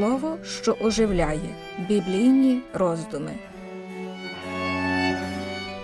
Слово, що оживляє біблійні роздуми.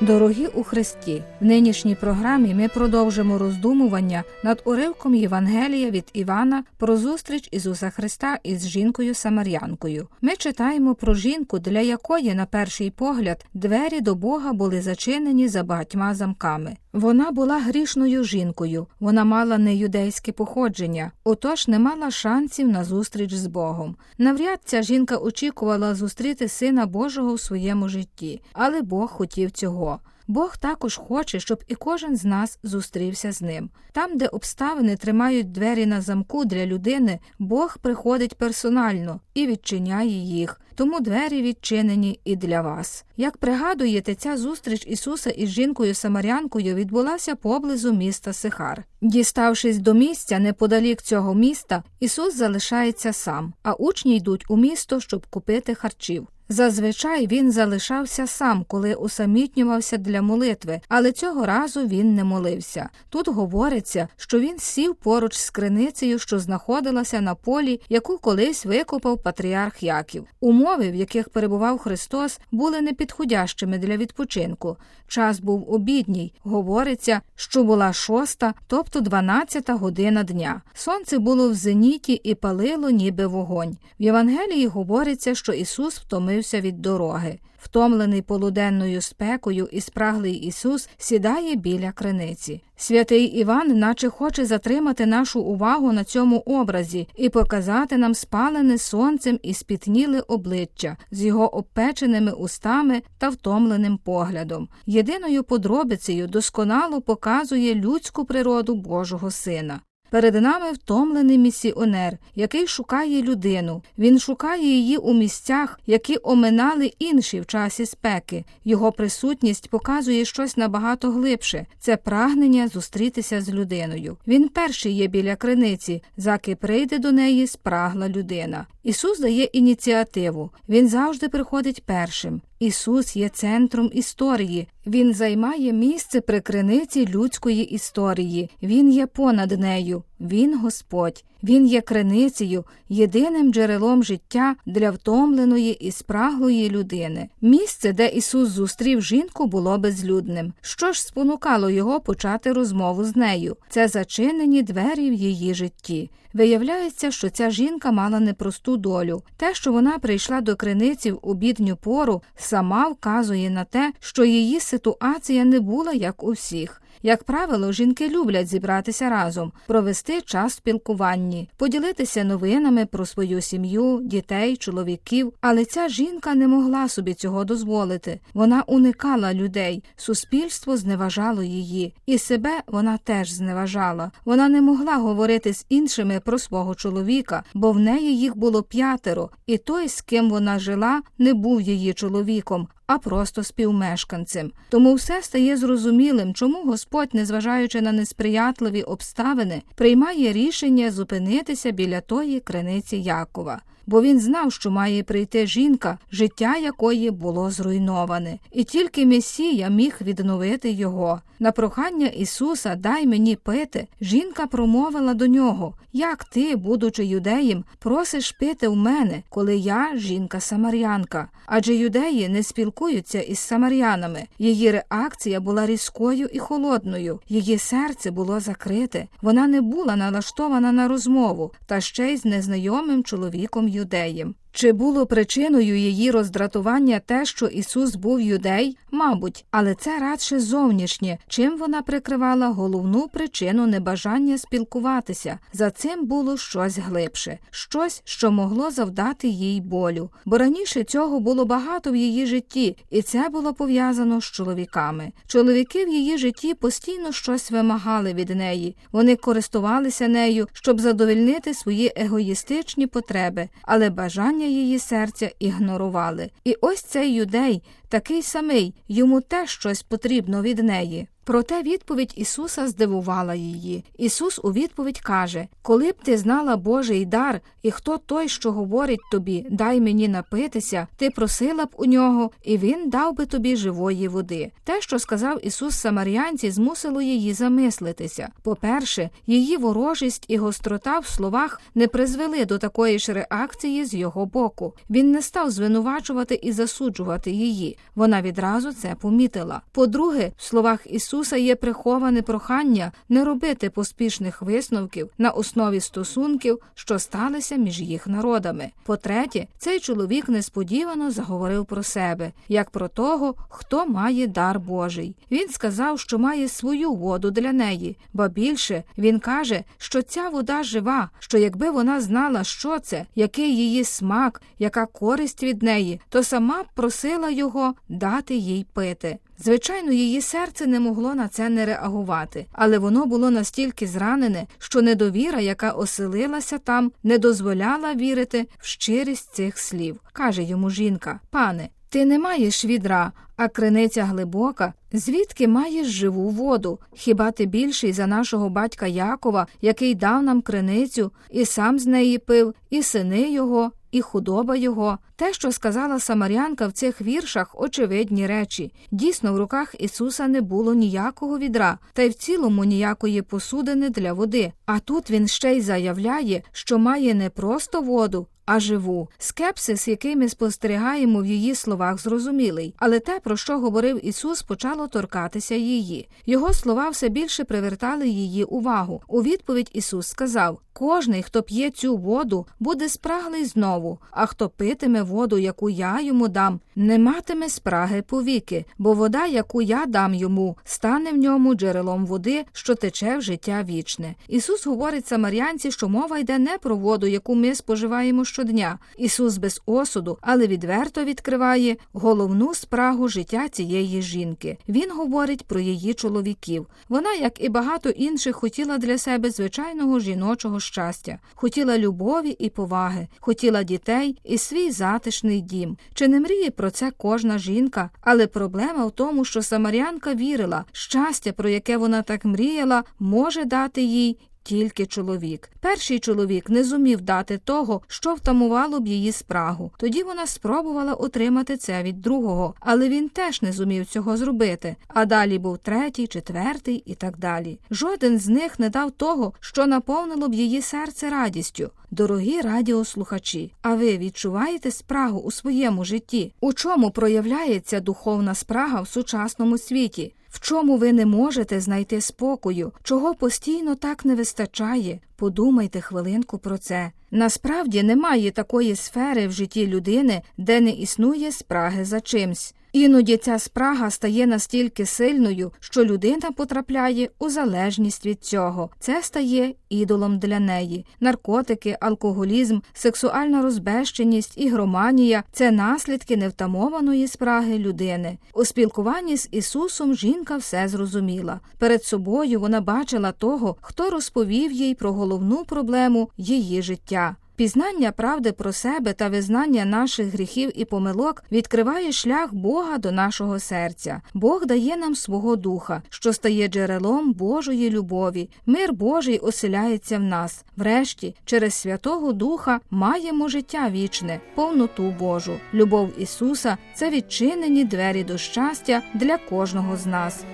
Дорогі у Христі, в нинішній програмі ми продовжимо роздумування над уривком Євангелія від Івана про зустріч Ісуса Христа із жінкою Самарянкою. Ми читаємо про жінку, для якої, на перший погляд, двері до Бога були зачинені за багатьма замками. Вона була грішною жінкою, вона мала неюдейське походження, отож не мала шансів на зустріч з Богом. Навряд ця жінка очікувала зустріти Сина Божого в своєму житті, але Бог хотів цього. Бог також хоче, щоб і кожен з нас зустрівся з ним. Там, де обставини тримають двері на замку для людини, Бог приходить персонально і відчиняє їх. Тому двері відчинені і для вас. Як пригадуєте, ця зустріч Ісуса із жінкою Самарянкою відбулася поблизу міста Сихар. Діставшись до місця неподалік цього міста, Ісус залишається сам, а учні йдуть у місто, щоб купити харчів. Зазвичай він залишався сам, коли усамітнювався для молитви, але цього разу він не молився. Тут говориться, що він сів поруч з криницею, що знаходилася на полі, яку колись викопав патріарх Яків. Умови, в яких перебував Христос, були непідходящими для відпочинку. Час був обідній. Говориться, що була шоста, тобто дванадцята година дня. Сонце було в зеніті і палило, ніби вогонь. В Євангелії говориться, що Ісус втомився від дороги. Втомлений полуденною спекою і спраглий Ісус сідає біля криниці. Святий Іван, наче хоче затримати нашу увагу на цьому образі і показати нам спалене сонцем і спітніле обличчя з його обпеченими устами та втомленим поглядом. Єдиною подробицею досконало показує людську природу Божого Сина. Перед нами втомлений місіонер, який шукає людину. Він шукає її у місцях, які оминали інші в часі спеки. Його присутність показує щось набагато глибше це прагнення зустрітися з людиною. Він перший є біля криниці, заки прийде до неї спрагла людина. Ісус дає ініціативу. Він завжди приходить першим. Ісус є центром історії. Він займає місце при криниці людської історії. Він є понад нею. Він Господь. Він є криницею, єдиним джерелом життя для втомленої і спраглої людини. Місце, де Ісус зустрів жінку, було безлюдним. Що ж спонукало його почати розмову з нею? Це зачинені двері в її житті. Виявляється, що ця жінка мала непросту долю. Те, що вона прийшла до криниці в обідню пору, сама вказує на те, що її ситуація не була як у всіх. Як правило, жінки люблять зібратися разом, провести час спілкуванні, поділитися новинами про свою сім'ю, дітей, чоловіків. Але ця жінка не могла собі цього дозволити. Вона уникала людей, суспільство зневажало її, і себе вона теж зневажала. Вона не могла говорити з іншими про свого чоловіка, бо в неї їх було п'ятеро, і той, з ким вона жила, не був її чоловіком, а просто співмешканцем. Тому все стає зрозумілим, чому Господь, незважаючи на несприятливі обставини, приймає рішення зупинитися біля тої криниці Якова. Бо він знав, що має прийти жінка, життя якої було зруйноване, і тільки Месія міг відновити його. На прохання Ісуса Дай мені пити, жінка промовила до нього Як ти, будучи юдеєм, просиш пити в мене, коли я жінка самарянка? Адже юдеї не спілкуються із самарянами. Її реакція була різкою і холодною, її серце було закрите, вона не була налаштована на розмову, та ще й з незнайомим чоловіком юдеєм. Чи було причиною її роздратування те, що Ісус був юдей? Мабуть, але це радше зовнішнє, чим вона прикривала головну причину небажання спілкуватися. За цим було щось глибше, щось, що могло завдати їй болю. Бо раніше цього було багато в її житті, і це було пов'язано з чоловіками. Чоловіки в її житті постійно щось вимагали від неї. Вони користувалися нею, щоб задовольнити свої егоїстичні потреби, але бажання її серця ігнорували. І ось цей юдей, такий самий, йому теж щось потрібно від неї. Проте відповідь Ісуса здивувала її. Ісус у відповідь каже: Коли б ти знала Божий дар, і хто той, що говорить тобі, дай мені напитися, ти просила б у нього, і він дав би тобі живої води. Те, що сказав Ісус Самарянці, змусило її замислитися. По-перше, її ворожість і гострота в словах не призвели до такої ж реакції з його боку. Він не став звинувачувати і засуджувати її. Вона відразу це помітила. По-друге, в словах Ісуса є приховане прохання не робити поспішних висновків на основі стосунків, що сталися між їх народами. По-третє, цей чоловік несподівано заговорив про себе, як про того, хто має дар Божий. Він сказав, що має свою воду для неї, ба більше він каже, що ця вода жива, що якби вона знала, що це, який її смак, яка користь від неї, то сама просила його дати їй пити. Звичайно, її серце не могло на це не реагувати, але воно було настільки зранене, що недовіра, яка оселилася там, не дозволяла вірити в щирість цих слів. каже йому жінка: Пане, ти не маєш відра, а криниця глибока. Звідки маєш живу воду? Хіба ти більший за нашого батька Якова, який дав нам криницю, і сам з неї пив, і сини його, і худоба його? Те, що сказала Самарянка в цих віршах, очевидні речі. Дійсно, в руках Ісуса не було ніякого відра, та й в цілому ніякої посудини для води. А тут він ще й заявляє, що має не просто воду, а живу. Скепсис, який ми спостерігаємо в її словах, зрозумілий, але те, про що говорив Ісус, почало торкатися її. Його слова все більше привертали її увагу. У відповідь Ісус сказав: Кожний, хто п'є цю воду, буде спраглий знову, а хто питиме воду, яку я йому дам, не матиме спраги повіки, бо вода, яку я дам йому, стане в ньому джерелом води, що тече в життя вічне. Ісус говорить самарянці, що мова йде не про воду, яку ми споживаємо щодня. Ісус без осуду, але відверто відкриває головну спрагу життя цієї жінки. Він говорить про її чоловіків. Вона, як і багато інших, хотіла для себе звичайного жіночого щастя, хотіла любові і поваги, хотіла дітей і свій затишний дім. Чи не мріє про це кожна жінка? Але проблема в тому, що Самарянка вірила, щастя, про яке вона так мріяла, може дати їй тільки чоловік. Перший чоловік не зумів дати того, що втамувало б її спрагу. Тоді вона спробувала отримати це від другого, але він теж не зумів цього зробити. А далі був третій, четвертий і так далі. Жоден з них не дав того, що наповнило б її серце радістю. Дорогі радіослухачі, а ви відчуваєте спрагу у своєму житті? У чому проявляється духовна спрага в сучасному світі? В чому ви не можете знайти спокою, чого постійно так не вистачає? Подумайте хвилинку про це. Насправді немає такої сфери в житті людини, де не існує спраги за чимсь. Іноді ця спрага стає настільки сильною, що людина потрапляє у залежність від цього. Це стає ідолом для неї. Наркотики, алкоголізм, сексуальна розбещеність, ігроманія це наслідки невтамованої спраги людини. У спілкуванні з Ісусом жінка все зрозуміла. Перед собою вона бачила того, хто розповів їй про головну проблему її життя. Пізнання правди про себе та визнання наших гріхів і помилок відкриває шлях Бога до нашого серця. Бог дає нам свого духа, що стає джерелом Божої любові. Мир Божий оселяється в нас. Врешті, через Святого Духа маємо життя вічне, повноту Божу. Любов Ісуса це відчинені двері до щастя для кожного з нас.